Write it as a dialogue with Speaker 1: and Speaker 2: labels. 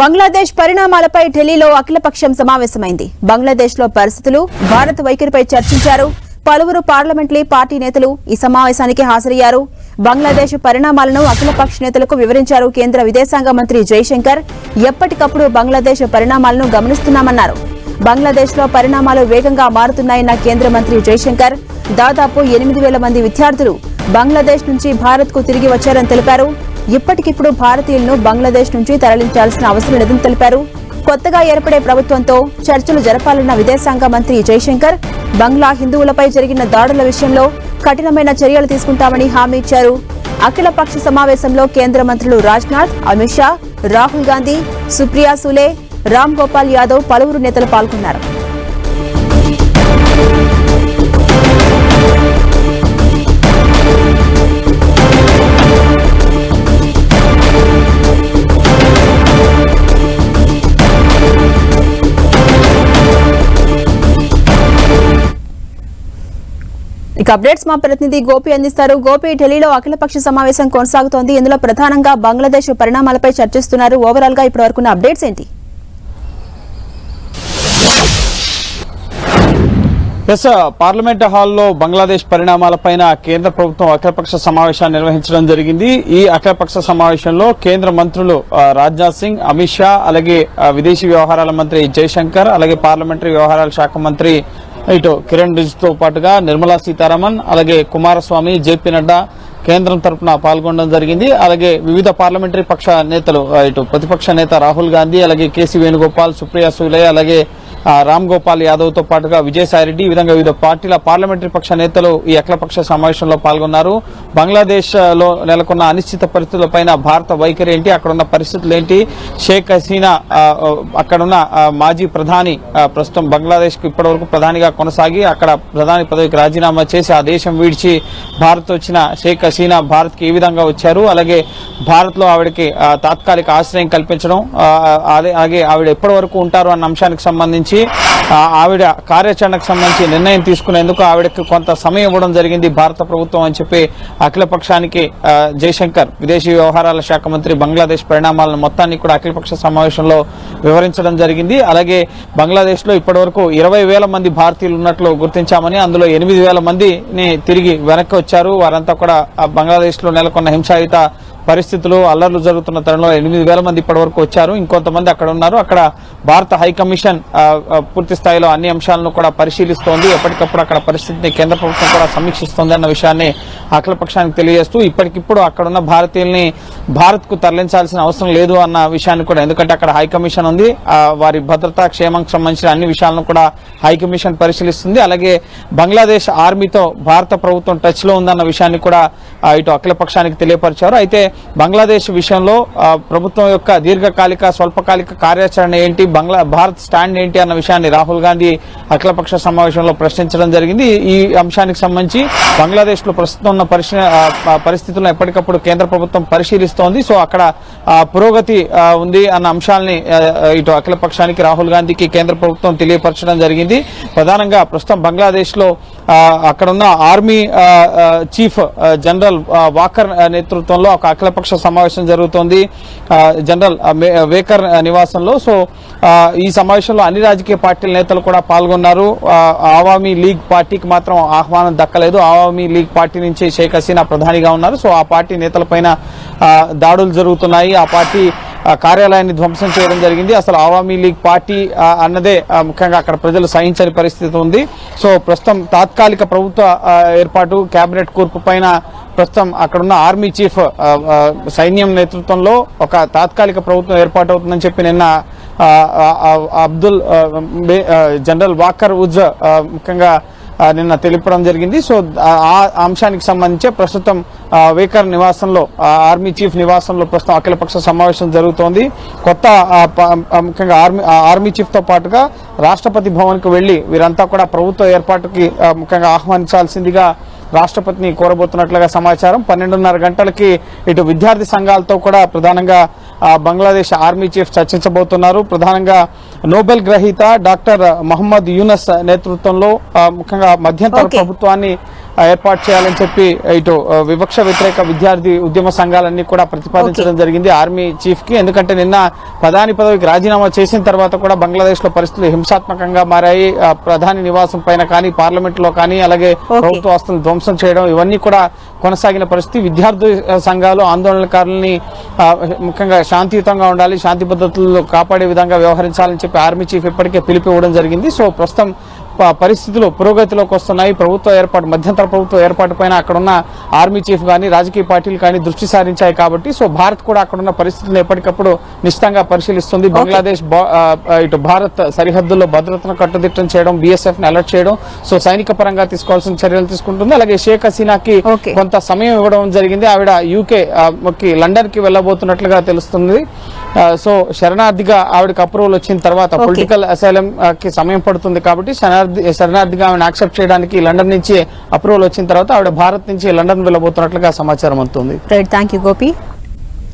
Speaker 1: బంగ్లాదేశ్ పరిణామాలపై ఢిల్లీలో అఖిలపక్షం సమావేశమైంది. బంగ్లాదేశ్లో పరిస్థితులు భారత్ వైఖరిపై చర్చించారు. పలువురు పార్లమెంటరీ పార్టీ నేతలు ఈ సమావేశానికి హాజరయ్యారు. బంగ్లాదేశ్ పరిణామాలను అఖిలపక్ష నేతలకు వివరించారు కేంద్ర విదేశాంగ మంత్రి జైశంకర్. ఎప్పటికప్పుడు బంగ్లాదేశ్ పరిణామాలను గమనిస్తున్నామన్నారు. బంగ్లాదేశ్లో పరిణామాలు వేగంగా మారుతున్నాయన్న కేంద్ర మంత్రి జైశంకర్. దాదాపు ఎనిమిది వేల మంది విద్యార్థులు బంగ్లాదేశ్ నుంచి భారత్కు తిరిగి వచ్చారని తెలిపారు. ఇప్పటికిప్పుడు భారతీయులను బంగ్లాదేశ్ నుంచి తరలించాల్సిన అవసరం లేదని తెలిపారు. కొత్తగా ఏర్పడే ప్రభుత్వంతో చర్చలు జరపాలన్న విదేశాంగ మంత్రి జైశంకర్ బంగ్లా హిందువులపై జరిగిన దాడుల విషయంలో కఠినమైన చర్యలు తీసుకుంటామని హామీ ఇచ్చారు. అఖిలపక్ష సమావేశంలో కేంద్ర మంత్రులు రాజ్నాథ్ అమిత్ షా రాహుల్ గాంధీ సుప్రియా సూలే రామ్ గోపాల్ యాదవ్ పలువురు నేతలు పాల్గొన్నారు. ఇక అప్డేట్స్ మా ప్రతినిధి గోపి అందిస్తారు. గోపి ఢిల్లీలో అఖిలపక్ష సమావేశం కొనసాగుతోంది. ఇందులో ప్రధానంగా బంగ్లాదేశ్ పరిణామాలపై చర్చిస్తున్నారు. ఓవరాల్గా ఇప్పటి వరకున్న అప్డేట్స్ ఏంటి?
Speaker 2: ఎస్ పార్లమెంట్ హాల్లో బంగ్లాదేశ్ పరిణామాలపైన కేంద్ర ప్రభుత్వం అఖిలపక్ష సమావేశాన్ని నిర్వహించడం జరిగింది. ఈ అఖిలపక్ష సమావేశంలో కేంద్ర మంత్రులు రాజ్నాథ్ సింగ్ అమిత్ షా అలాగే విదేశీ వ్యవహారాల మంత్రి జయశంకర్ అలాగే పార్లమెంటరీ వ్యవహారాల శాఖ మంత్రి ఇటు కిరణ్ రిజిజుతో పాటుగా నిర్మలా సీతారామన్ అలాగే కుమారస్వామి జేపీ నడ్డా కేంద్రం తరఫున పాల్గొనడం జరిగింది. అలాగే వివిధ పార్లమెంటరీ పక్ష నేతలు ఇటు ప్రతిపక్ష నేత రాహుల్ గాంధీ అలాగే కేసీ వేణుగోపాల్ సుప్రియా సూలే అలాగే రామ్ గోపాల్ యాదవ్తో పాటుగా విజయసాయిరెడ్డి ఈ విధంగా వివిధ పార్టీల పార్లమెంటరీ పక్ష నేతలు ఈ అఖిలపక్ష సమావేశంలో పాల్గొన్నారు. బంగ్లాదేశ్లో నెలకొన్న అనిశ్చిత పరిస్థితులపైన భారత వైఖరి ఏంటి? అక్కడున్న పరిస్థితులు ఏంటి? షేక్ హసీనా అక్కడున్న మాజీ ప్రధాని ప్రస్తుతం బంగ్లాదేశ్కు ఇప్పటివరకు ప్రధానిగా కొనసాగి అక్కడ ప్రధాని పదవికి రాజీనామా చేసి ఆ దేశం విడిచి భారత్ వచ్చిన షేక్ హసీనా భారత్కి ఏ విధంగా వచ్చారు. అలాగే భారత్లో ఆవిడకి తాత్కాలిక ఆశ్రయం కల్పించడం అలాగే ఆవిడ ఎప్పటి వరకు ఉంటారు అన్న అంశానికి సంబంధించి సంబంధించి ఆవిడ కార్యాచరణకు సంబంధించి నిర్ణయం తీసుకునేందుకు ఆవిడకు కొంత సమయం ఇవ్వడం జరిగింది భారత ప్రభుత్వం అని చెప్పి అఖిలపక్షానికి జయశంకర్ విదేశీ వ్యవహారాల శాఖ మంత్రి బంగ్లాదేశ్ పరిణామాలను మొత్తాన్ని కూడా అఖిలపక్ష సమావేశంలో వివరించడం జరిగింది. అలాగే బంగ్లాదేశ్లో ఇప్పటివరకు ఇరవై వేల మంది భారతీయులు ఉన్నట్లు గుర్తించామని అందులో ఎనిమిది వేల మందిని తిరిగి వెనక్కి వచ్చారు. వారంతా కూడా బంగ్లాదేశ్లో నెలకొన్న హింసాయుత పరిస్థితులు అల్లర్లు జరుగుతున్న తరుణంలో ఎనిమిది వేల మంది ఇప్పటి వరకు వచ్చారు. ఇంకొంతమంది అక్కడ ఉన్నారు. అక్కడ భారత హై కమిషన్ పూర్తి స్థాయిలో అన్ని అంశాలను కూడా పరిశీలిస్తోంది. ఎప్పటికప్పుడు అక్కడ పరిస్థితిని కేంద్ర ప్రభుత్వం కూడా సమీక్షిస్తోంది అన్న విషయాన్ని అఖిలపక్షానికి తెలియజేస్తూ ఇప్పటికిప్పుడు అక్కడున్న భారతీయుల్ని భారత్కు తరలించాల్సిన అవసరం లేదు అన్న విషయాన్ని కూడా ఎందుకంటే అక్కడ హై కమిషన్ ఉంది. వారి భద్రతా క్షేమం సంబంధించిన అన్ని విషయాలను కూడా హై కమిషన్ పరిశీలిస్తుంది. అలాగే బంగ్లాదేశ్ ఆర్మీతో భారత ప్రభుత్వం టచ్లో ఉందన్న విషయాన్ని కూడా ఇటు అఖిలపక్షానికి తెలియపరిచారు. అయితే బంగ్లాదేశ్ విషయంలో ప్రభుత్వం యొక్క దీర్ఘకాలిక స్వల్పకాలిక కార్యాచరణ ఏంటి? బంగ్లా భారత్ స్టాండ్ ఏంటి అన్న విషయాన్ని రాహుల్ గాంధీ అఖిలపక్ష సమావేశంలో ప్రశ్నించడం జరిగింది. ఈ అంశానికి సంబంధించి బంగ్లాదేశ్లో ప్రస్తుతం ఉన్న పరిస్థితులను ఎప్పటికప్పుడు కేంద్ర ప్రభుత్వం పరిశీలిస్తోంది. సో అక్కడ పురోగతి ఉంది అన్న అంశాలని ఇటు అఖిలపక్షానికి రాహుల్ గాంధీకి కేంద్ర ప్రభుత్వం తెలియపరచడం జరిగింది. ప్రధానంగా ప్రస్తుతం బంగ్లాదేశ్లో అక్కడున్న ఆర్మీ చీఫ్ జనరల్ వాకర్ నేతృత్వంలో ఒక అఖిలపక్ష సమావేశం జరుగుతోంది. జనరల్ వేకర్ నివాసంలో. సో ఈ సమావేశంలో అన్ని రాజకీయ పార్టీల నేతలు కూడా పాల్గొన్నారు. ఆవామీ లీగ్ పార్టీకి మాత్రం ఆహ్వానం దక్కలేదు. ఆవామీ లీగ్ పార్టీ నుంచి షేక్ హసీనా ప్రధానిగా ఉన్నారు. సో ఆ పార్టీ నేతలపైన దాడులు జరుగుతున్నాయి. ఆ పార్టీ కార్యాలయాన్ని ధ్వంసం చేయడం జరిగింది. అసలు ఆవామీ లీగ్ పార్టీ అన్నదే ముఖ్యంగా అక్కడ ప్రజలు సహించని పరిస్థితి ఉంది. సో ప్రస్తుతం తాత్కాలిక ప్రభుత్వ ఏర్పాటు కేబినెట్ కూర్పు పైన ప్రస్తుతం అక్కడున్న ఆర్మీ చీఫ్ సైన్యం నేతృత్వంలో ఒక తాత్కాలిక ప్రభుత్వం ఏర్పాటు అవుతుందని చెప్పి నిన్న అబ్దుల్ జనరల్ వాకర్ ఉజ్ ముఖ్యంగా నిన్న తెలిపడం జరిగింది. సో ఆ అంశానికి సంబంధించి ప్రస్తుతం వేకర్ నివాసంలో ఆ, ఆర్మీ చీఫ్ నివాసంలో ప్రస్తుతం అఖిలపక్ష సమావేశం జరుగుతోంది. కొత్త ముఖ్యంగా ఆర్మీ ఆ, ఆర్మీ చీఫ్తో పాటుగా రాష్ట్రపతి భవన్కు వెళ్ళి వీరంతా కూడా ప్రభుత్వ ఏర్పాటుకి ముఖ్యంగా ఆహ్వానించాల్సిందిగా రాష్ట్రపతిని కోరబోతున్నట్లుగా సమాచారం పన్నెండున్నర గంటలకి ఇటు విద్యార్థి సంఘాలతో కూడా ప్రధానంగా బంగ్లాదేశ్ ఆర్మీ చీఫ్ చర్చించబోతున్నారు ప్రధానంగా నోబెల్ గ్రహీత డాక్టర్ మహమ్మద్ యూనస్ నేతృత్వంలో ముఖ్యంగా మధ్యంతర. ప్రభుత్వాన్ని ఏర్పాటు చేయాలని చెప్పి ఇటు వివక్ష వ్యతిరేక విద్యార్థి ఉద్యమ సంఘాలన్నీ కూడా ప్రతిపాదించడం జరిగింది ఆర్మీ చీఫ్కి ఎందుకంటే నిన్న ప్రధాని పదవికి రాజీనామా చేసిన తర్వాత కూడా బంగ్లాదేశ్లో పరిస్థితులు హింసాత్మకంగా మారాయి. ప్రధాని నివాసం పైన కానీ పార్లమెంట్లో కానీ అలాగే ప్రభుత్వ ఆస్తులను ధ్వంసం చేయడం ఇవన్నీ కూడా కొనసాగిన పరిస్థితి. విద్యార్థి సంఘాలు ఆందోళనకారుల్ని ముఖ్యంగా శాంతియుతంగా ఉండాలి శాంతి భద్రతలు కాపాడే విధంగా వ్యవహరించాలని చెప్పి ఆర్మీ చీఫ్ ఇప్పటికే పిలుపు ఇవ్వడం జరిగింది. సో ప్రస్తుతం పరిస్థితులు పురోగతిలోకి వస్తున్నాయి. ప్రభుత్వ ఏర్పాటు మధ్యంతర ప్రభుత్వ ఏర్పాటు పైన అక్కడున్న ఆర్మీ చీఫ్ కానీ రాజకీయ పార్టీలు కానీ దృష్టి సారించాయి కాబట్టి సో భారత్ కూడా అక్కడున్న పరిస్థితులను ఎప్పటికప్పుడు నిశ్చితంగా పరిశీలిస్తుంది. బంగ్లాదేశ్ ఇటు భారత్ సరిహద్దుల్లో భద్రతను కట్టుదిట్టం చేయడం బీఎస్ఎఫ్ని అలర్ట్ చేయడం సో సైనిక పరంగా తీసుకోవాల్సిన చర్యలు తీసుకుంటుంది. అలాగే షేక్ హసీనాకి. కొంత సమయం ఇవ్వడం జరిగింది. ఆవిడ యూకే కి లండన్కి వెళ్ళబోతున్నట్లుగా తెలుస్తుంది. సో శరణార్థిగా ఆవిడకి అప్రూవల్ వచ్చిన తర్వాత. పొలిటికల్ అసైలం కి సమయం పడుతుంది కాబట్టి శరణార్థి శరణార్థిగా ఆమెను యాక్సెప్ట్ చేయడానికి లండన్ నుంచి అప్రూవల్ వచ్చిన తర్వాత ఆవిడ భారత్ నుంచి లండన్ వెళ్ళబోతున్నట్లుగా సమాచారం అందుతుంది.
Speaker 1: Thank you Gopi.